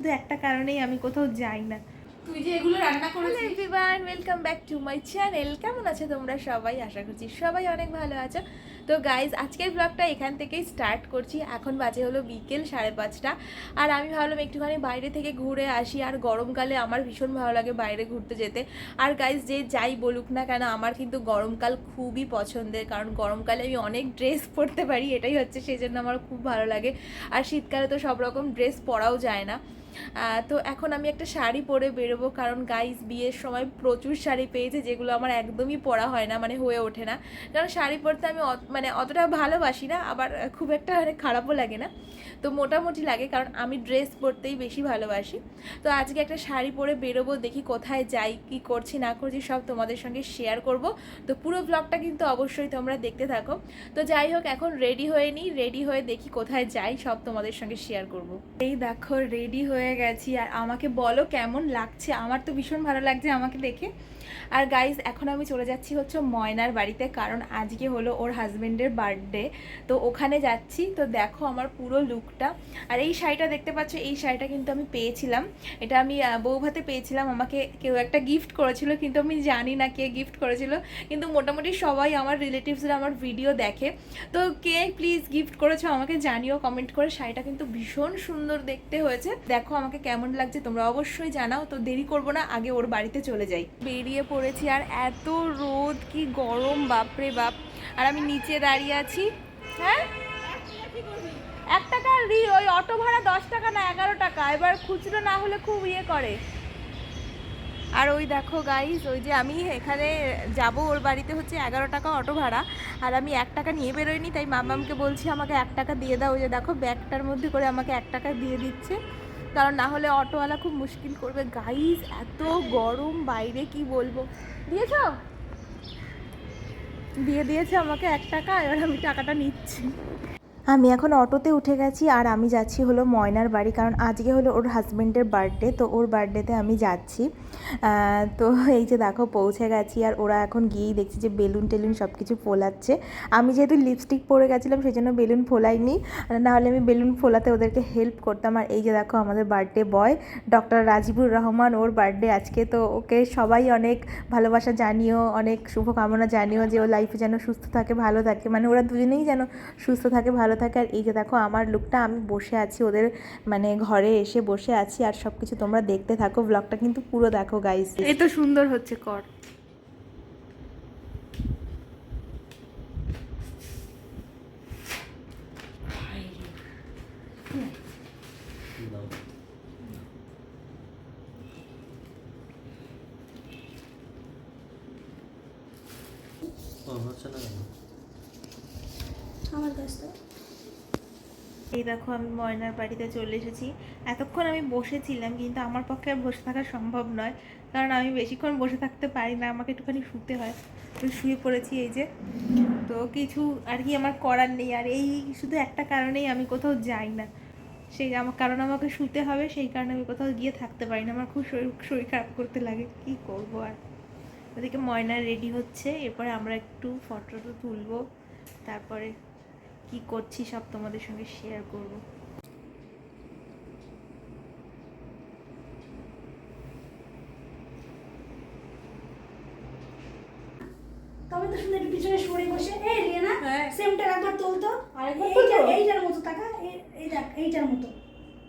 শুধু একটা কারণেই আমি কোথাও যাই না। তুই যে এগুলো রান্না হ্যালো করেছিস। Everyone welcome back to my channel কেমন আছো তোমরা সবাই? আশা করছি সবাই অনেক ভালো আছো। তো গাইজ আজকের ব্লগটা এখান থেকেই স্টার্ট করছি। এখন বাজে হলো বিকেল সাড়ে পাঁচটা। আর আমি ভাবলাম একটুখানি বাইরে থেকে ঘুরে আসি। আর গরমকালে আমার ভীষণ ভালো লাগে বাইরে ঘুরতে যেতে। আর গাইজ যে যাই বলুক না কেন আমার কিন্তু গরমকাল খুবই পছন্দের। কারণ গরমকালে আমি অনেক ড্রেস পরতে পারি। এটাই হচ্ছে সেই জন্য আমার খুব ভালো লাগে। আর শীতকালে তো সব রকম ড্রেস পরাও যায় না। তো এখন আমি একটা শাড়ি পরে বেরোবো, কারণ গাইস বিয়ের সময় প্রচুর শাড়ি পেয়েছে, যেগুলো আমার একদমই পরা হয় না মানে হয়ে ওঠে না। কারণ শাড়ি পরতে আমি মানে অতটা ভালোবাসি না, আবার খুব একটা মানে খারাপও লাগে না। তো মোটামুটি লাগে, কারণ আমি ড্রেস পরতেই বেশি ভালোবাসি। তো আজকে একটা শাড়ি পরে বেরোবো, দেখি কোথায় যাই, কি করছি, না করছি, সব তোমাদের সঙ্গে শেয়ার করব। তো পুরো ব্লগটা কিন্তু অবশ্যই তোমরা দেখতে থাকো। তো যাই হোক, এখন রেডি হয়ে নিই রেডি হয়ে দেখি কোথায় যাই, সব তোমাদের সঙ্গে শেয়ার করব। এই দেখো রেডি হয়ে গেছি, আর আমাকে বলো কেমন লাগছে? আমার তো ভীষণ ভালো লাগছে আমাকে দেখে। আর গাইজ এখন আমি চলে যাচ্ছি হচ্ছে ময়নার বাড়িতে, কারণ আজকে হলো ওর হাজবেন্ডের বার্থডে তো ওখানে যাচ্ছি, তো দেখো আমার পুরো লুকটা আর এই শাড়িটা দেখতে পাচ্ছ, এই শাড়িটা কিন্তু আমি পেয়েছিলাম। এটা আমি বৌভাতে পেয়েছিলাম। আমাকে কেউ একটা গিফট করেছিল, কিন্তু আমি জানি না কে গিফট করেছিল। কিন্তু মোটামুটি সবাই আমার রিলেটিভসরা আমার ভিডিও দেখে। তো কে প্লিজ গিফট করেছ আমাকে জানিও কমেন্ট করে। শাড়িটা কিন্তু ভীষণ সুন্দর দেখতে হয়েছে। দেখো আমাকে কেমন লাগছে, তোমরা অবশ্যই জানাও। তো দেরি করব না, আগে ওর বাড়িতে চলে যাই। বেরিয়ে পড়েছি আর এত রোদ, কি গরম, বাপরে বাপ। আর আমি নিচে দাঁড়িয়ে আছি। হ্যাঁ? এক টাকা রি, ওই অটো ভাড়া দশ টাকা না এগারো টাকা, এবার খুচরো না হলে খুব ইয়ে করে। আর ওই দেখো গাইস ওই যে আমি এখানে যাব, ওর বাড়িতে হচ্ছে এগারো টাকা অটো ভাড়া। আর আমি এক টাকা নিয়ে বেরোইনি তাই মামামকে বলছি আমাকে এক টাকা দিয়ে দাও। ওই যে দেখো ব্যাগটার মধ্যে করে আমাকে এক টাকা দিয়ে দিচ্ছে। কারণ না হলে অটোওয়ালা খুব মুশকিল করবে। গাইজ এত গরম বাইরে কি বলব? দিয়েছ? দিয়ে দিয়েছে আমাকে এক টাকা, এবার আমি টাকাটা নিচ্ছি। আমি এখন অটোতে উঠে গেছি আর আমি যাচ্ছি হলো ময়নার বাড়ি, কারণ আজকে হলো ওর হাজব্যান্ডের বার্থডে তো ওর বার্থডেতে আমি যাচ্ছি। তো এই যে দেখো পৌঁছে গেছি আর ওরা এখন গিয়েই দেখছি যে বেলুন টেলুন সব কিছু ফোলাচ্ছে। আমি যেহেতু লিপস্টিক পরে গেছিলাম, সেই জন্য বেলুন ফোলাইনি। নাহলে আমি বেলুন ফোলাতে ওদেরকে হেল্প করতাম। আর এই যে দেখো আমাদের birthday boy doctor Rajibur Rahman, ওর বার্থডে আজকে। তো ওকে সবাই অনেক ভালোবাসা জানিও, অনেক শুভকামনা জানিও যে ও লাইফে যেন সুস্থ থাকে, ভালো থাকে। মানে ওরা দুজনেই যেন সুস্থ থাকে, ভালো থাকে আর এই যে দেখো আমার লুকটা আমি বসে আছি ওদের মানে ঘরে এসে বসে আছি আর সব কিছু তোমরা দেখতে থাকো। ব্লগটা কিন্তু পুরো দেখো গাইস এই তো সুন্দর হচ্ছে কর। আমার কাছ। এই দেখো আমি ময়নার বাড়িতে চলে এসেছি। এতক্ষণ আমি বসেছিলাম, কিন্তু আমার পক্ষে আর বসে থাকা সম্ভব নয়। কারণ আমি বেশিক্ষণ বসে থাকতে পারি না, আমাকে একটুখানি শুতে হয়। তো শুয়ে পড়েছি এই যে। তো কিছু আর কি আমার করার নেই, আর এই শুধু একটা কারণেই আমি কোথাও যাই না। সেই আমার কারণ আমাকে শুতে হবে, সেই কারণে আমি কোথাও গিয়ে থাকতে পারি না। আমার খুব শরীর শরীর খারাপ করতে লাগে, কি করব আর? ওদিকে ময়না রেডি হচ্ছে, এরপরে আমরা একটু ফটো টটো তুলবো, তারপরে কি করছি সব তোমাদের সঙ্গে শেয়ার করব। তবে তো শুনে পিছনে সরে বসে। এই রিয়া না হ্যাঁ। সেমটা একবার তোলতো। এইটার মতো টাকা এই দেখ এইটার মতো।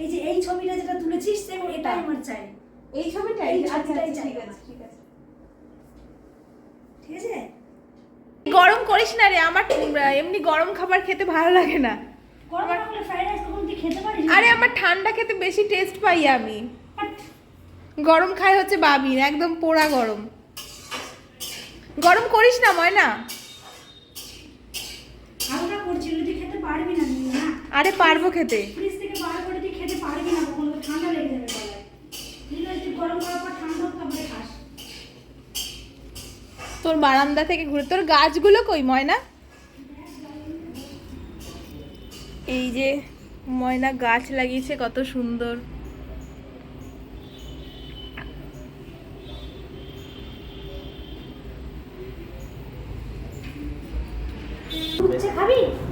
এই যে এই ছবিটা যেটা তুলেছিস সেম এটাই আমার চাই। এই ছবিটাই? এই আচ্ছা ছবিটাই আচ্ছা, চাই ঠিক আছে ঠিক আছে। ঠিক আছে? গরম করিস না রে আমার এমনি গরম খাবার খেতে ভালো লাগে না। আরে আমার ঠান্ডা খেতে বেশি টেস্ট পাই আমি। গরম খাই হচ্ছে বাবিন একদম পোড়া গরম। গরম করিস না ময়না। আরে পারব খেতে। ফ্রিজ থেকে বার করে তুই খেতে পারবি না ঠান্ডা লেগে যাবে গরম করার পর তোর বারান্দা থেকে ঘুরে তোর গাছগুলো কই ময়না? এই যে ময়না গাছ লাগিয়েছে কত সুন্দর।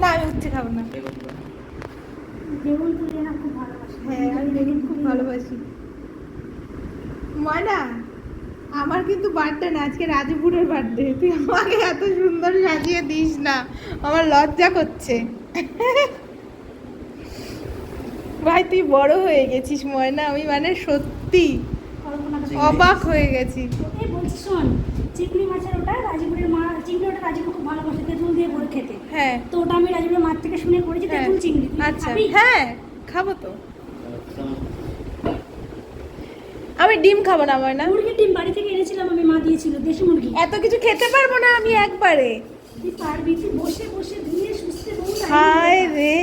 না আমি উচ্ছে খাব না। হ্যাঁ আমি বেগুন খুব ভালোবাসি। ময়না? আমার কিন্তু বার্থডে না আজকে রাজপুরের বার্থডে। তুই আমাকে এত সুন্দর সাজিয়ে দিস না আমার লজ্জা করছে। ভাই তুই বড় হয়ে গেছিস ময়না আমি মানে সত্যি অবাক হয়ে গেছি। এই বলছি শোন চিংড়ি মাছের ওটা রাজীবের মা চিংড়ি ওটা রাজীব খুব ভালোবাসে তেঁতুল দিয়ে ভরে খেতে। হ্যাঁ। তো ওটা আমি রাজীবের মার থেকে শুনে করেছি হ্যাঁ। তেঁতুল চিংড়ি। আচ্ছা? হ্যাঁ খাব তো। আমি ডিম খাব না আমার না। মুরগির ডিম বাড়ি থেকে এনেছিলাম আমি মা দিয়েছিল দেশি মুরগি। এত কিছু খেতে পারব না আমি একবারে। তুই পারবি তুই বসে বসে ধুয়ে সুস্থে বহু হায় রে।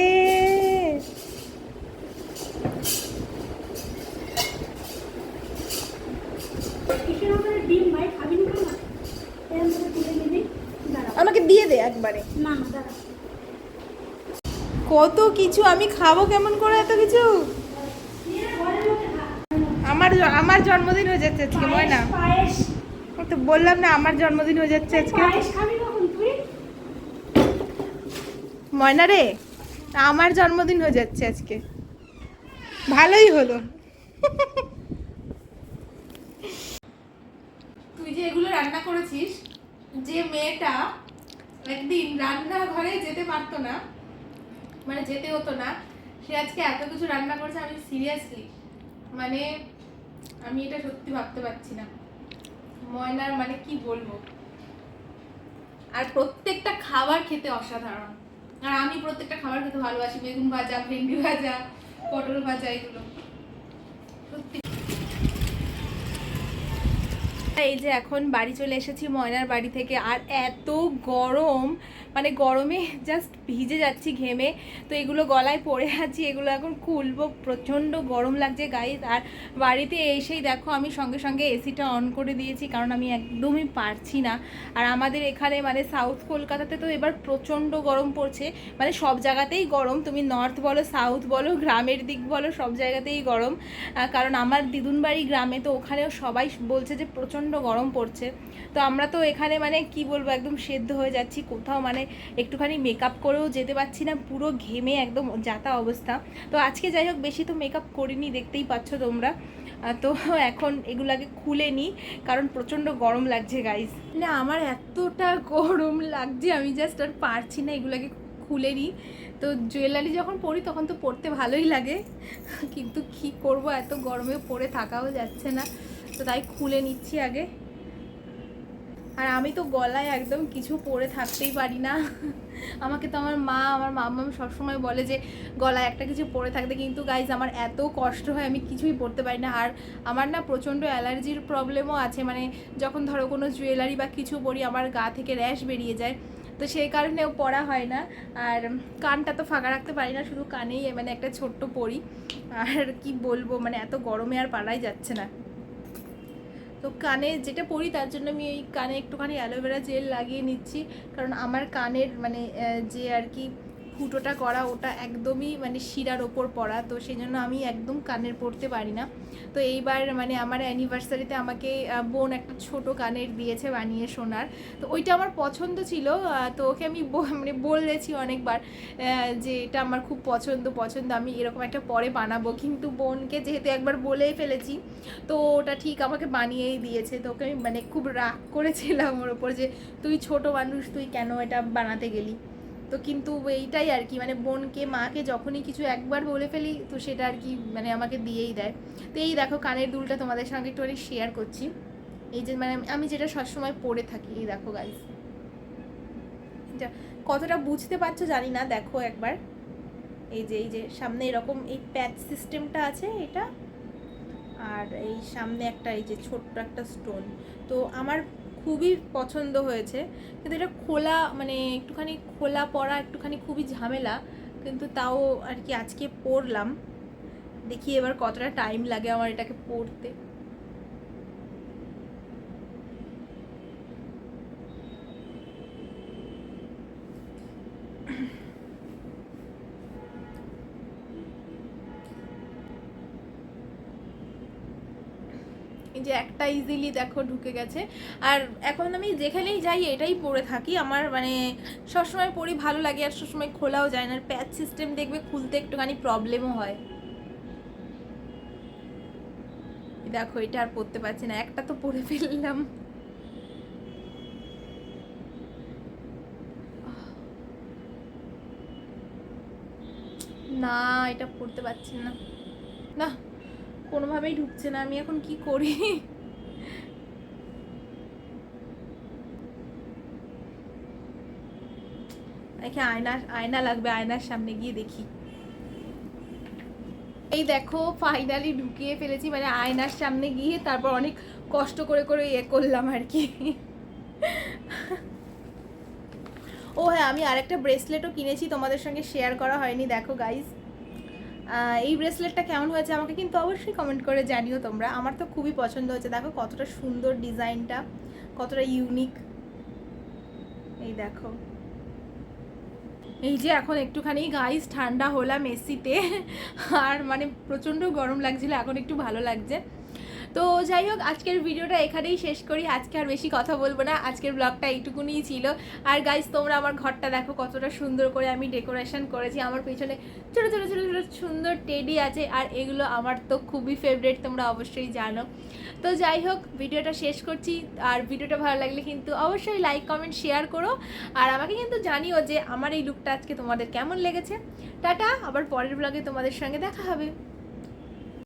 আমাকে দিয়ে দে একবারে। কত কিছু আমি খাব কেমন করে এত কিছু নিয়ে নে, ঘরের মধ্যে খা। আমার আমার জন্মদিন হয়ে যাচ্ছে আজকে ময়না। তো বললাম না আমার জন্মদিন হয়ে যাচ্ছে আজকে। ময়না রে আমার জন্মদিন হয়ে যাচ্ছে আজকে। ভালোই হলো। তুই যে এগুলো রান্না করেছিস যে মেয়েটা একদিন রান্নাঘরে যেতে পারতো না মানে যেতে হতো না সে আজকে এত কিছু রান্না করেছে আমি সিরিয়াসলি মানে আমি এটা সত্যি ভাবতে পারছি না। ময়নার মানে কি বলব? আর প্রত্যেকটা খাবার খেতে অসাধারণ। আর আমি প্রত্যেকটা খাবার খেতে ভালোবাসি, বেগুন ভাজা, ভেন্ডি ভাজা, পটল ভাজা, এগুলো। সত্যি। এই যে এখন বাড়ি চলে এসেছি ময়নার বাড়ি থেকে। আর এত গরম মানে গরমে জাস্ট ভিজে যাচ্ছি ঘেমে। তো এগুলো গলায় পড়ে আছি, এগুলো এখন খুলবো, প্রচণ্ড গরম লাগছে গাইজ আর বাড়িতে এসেই দেখো, আমি সঙ্গে সঙ্গে এসিটা অন করে দিয়েছি, কারণ আমি একদমই পারছি না। আর আমাদের এখানে মানে সাউথ কলকাতাতে তো এবার প্রচণ্ড গরম পড়ছে। মানে সব জায়গাতেই গরম, তুমি নর্থ বলো সাউথ বলো, গ্রামের দিক বলো, সব জায়গাতেই গরম। কারণ আমার দিদুন বাড়ি গ্রামে তো ওখানেও সবাই বলছে যে প্রচণ্ড গরম পড়ছে। তো আমরা তো এখানে মানে কি বলব, একদম সেদ্ধ হয়ে যাচ্ছি। কোথাও মানে একটুখানি মেকআপ করেও যেতে পারছি না, পুরো ঘেমে একদম যাতা অবস্থা। তো আজকে যাই হোক, বেশি তো মেকআপ করিনি, দেখতেই পাচ্ছ তোমরা। তো এখন এগুলাকে খুলে নিই কারণ প্রচণ্ড গরম লাগছে গাইজ না, আমার এতটা গরম লাগছে, আমি জাস্ট আর পারছি না এগুলাকে খুলে নিই তো জুয়েলারি যখন পরি, তখন তো পড়তে ভালোই লাগে। কিন্তু কি করব, এত গরমে পরে থাকাও যাচ্ছে না। তো তাই খুলে নিচ্ছি আগে। আর আমি তো গলায় একদম কিছু পরে থাকতেই পারি না। আমাকে তো আমার মা, আমার মাম্মাম সবসময় বলে যে, গলায় একটা কিছু পরে থাকতে। কিন্তু গাইজ আমার এত কষ্ট হয়, আমি কিছুই পরতে পারি না। আর আমার না প্রচণ্ড অ্যালার্জির প্রবলেমও আছে। মানে যখন ধরো কোনো জুয়েলারি বা কিছু পরি, আমার গা থেকে র্যাশ বেরিয়ে যায়। তো সেই কারণেও পরা হয় না। আর কানটা তো ফাঁকা রাখতে পারি না, শুধু কানেই মানে একটা ছোট্ট পরি। আর কি বলব মানে এত গরমে আর পারাই যাচ্ছে না। তো কানে যেটা পরি, তার জন্য আমি এই কানে একটুখানি অ্যালোভেরা জেল লাগিয়ে নিচ্ছি। কারণ আমার কানের মানে যে আর কি ফুটোটা করা ওটা একদমই মানে শিরার ওপর পড়া, তো সেই জন্য আমি একদম কানের পরতে পারি না। তো এইবার মানে আমার অ্যানিভার্সারিতে আমাকে বোন একটা ছোট কানের দিয়েছে বানিয়ে শোনার তো ওইটা আমার পছন্দ ছিল তো ওকে আমি মানে বলেছি অনেকবার যে এটা আমার খুব পছন্দ পছন্দ, আমি এরকম একটা পরে বানাবো। কিন্তু বোনকে যেহেতু একবার বলেই ফেলেছি, তো ওটা ঠিক আমাকে বানিয়েই দিয়েছে। তো ওকে আমি মানে খুব রাগ করেছিলাম ওর ওপর যে, তুই ছোট মানুষ, তুই কেন এটা বানাতে গেলি? তো কিন্তু এইটাই আর কি মানে বোনকে, মাকে যখনই কিছু একবার বলে ফেলি, তো সেটা আর কি মানে আমাকে দিয়েই দেয়। তো এই দেখো কানের দুলটা তোমাদের সঙ্গে একটুখানি শেয়ার করছি। এই যে মানে আমি যেটা সবসময় পরে থাকি, এই দেখো গাইজ কতটা বুঝতে পারছ জানি না, দেখো একবার। এই যে এই যে, সামনে এরকম এই প্যাচ সিস্টেমটা আছে এটা, আর এই সামনে একটা, এই যে ছোট্ট একটা স্টোন তো আমার খুবই পছন্দ হয়েছে। কিন্তু এটা খোলা মানে একটুখানি খোলা পড়া, একটুখানি খুবই ঝামেলা। কিন্তু তাও আর কি আজকে পড়লাম। দেখি এবার কতটা টাইম লাগে আমার এটাকে পড়তে। যে একটা ইজিলি দেখো ঢুকে গেছে। আর এখন আমি যেখানেই যাই, এটাই পরে থাকি। আমার মানে সবসময় পরি, ভালো লাগে। আর সবসময় খোলাও যায় না। আর প্যাচ সিস্টেম দেখবে, খুলতে একটুখানি প্রবলেমও হয়। দেখো, এটা আর পরতে পারছি না। একটা তো পরে ফেললাম। না, এটা পড়তে পারছি না। না। কোনোভাবেই ঢুকছে না, আমি এখন কি করি? দেখি আয়না আয়না লাগবে, আয়নার সামনে গিয়ে দেখি। এই দেখো ফাইনালি ঢুকিয়ে ফেলেছি মানে আয়নার সামনে গিয়ে তারপর অনেক কষ্ট করে করে ইয়ে করলাম আর কি। ও হ্যাঁ আমি আরেকটা ব্রেসলেটও কিনেছি, তোমাদের সঙ্গে শেয়ার করা হয়নি, দেখো গাইজ এই ব্রেসলেটটা কেমন হয়েছে আমাকে কিন্তু অবশ্যই কমেন্ট করে জানিও তোমরা। আমার তো খুবই পছন্দ হয়েছে। দেখো কতটা সুন্দর ডিজাইনটা, কতটা ইউনিক এই দেখো। এই যে এখন একটুখানি গাইস ঠান্ডা হলাম এসিতে আর মানে প্রচণ্ড গরম লাগছিল, এখন একটু ভালো লাগছে। তো যাই হোক, আজকের ভিডিওটা এখানেই শেষ করি। আজকে আর বেশি কথা বলব না। আজকের ব্লগটা এইটুকুনিই ছিল। আর গাইস তোমরা আমার ঘরটা দেখো, কতটা সুন্দর করে আমি ডেকোরেশন করেছি। আমার পেছনে ছোটো ছোটো ছোটো ছোটো, সুন্দর টেডি আছে। আর এগুলো আমার তো খুবই ফেভারিট তোমরা অবশ্যই জানো। তো যাই হোক, ভিডিওটা শেষ করছি। আর ভিডিওটা ভালো লাগলে কিন্তু অবশ্যই লাইক কমেন্ট শেয়ার করো। আর আমাকে কিন্তু জানিও যে আমার এই লুকটা আজকে তোমাদের কেমন লেগেছে। টাটা, আবার পরের ব্লগে তোমাদের সঙ্গে দেখা হবে।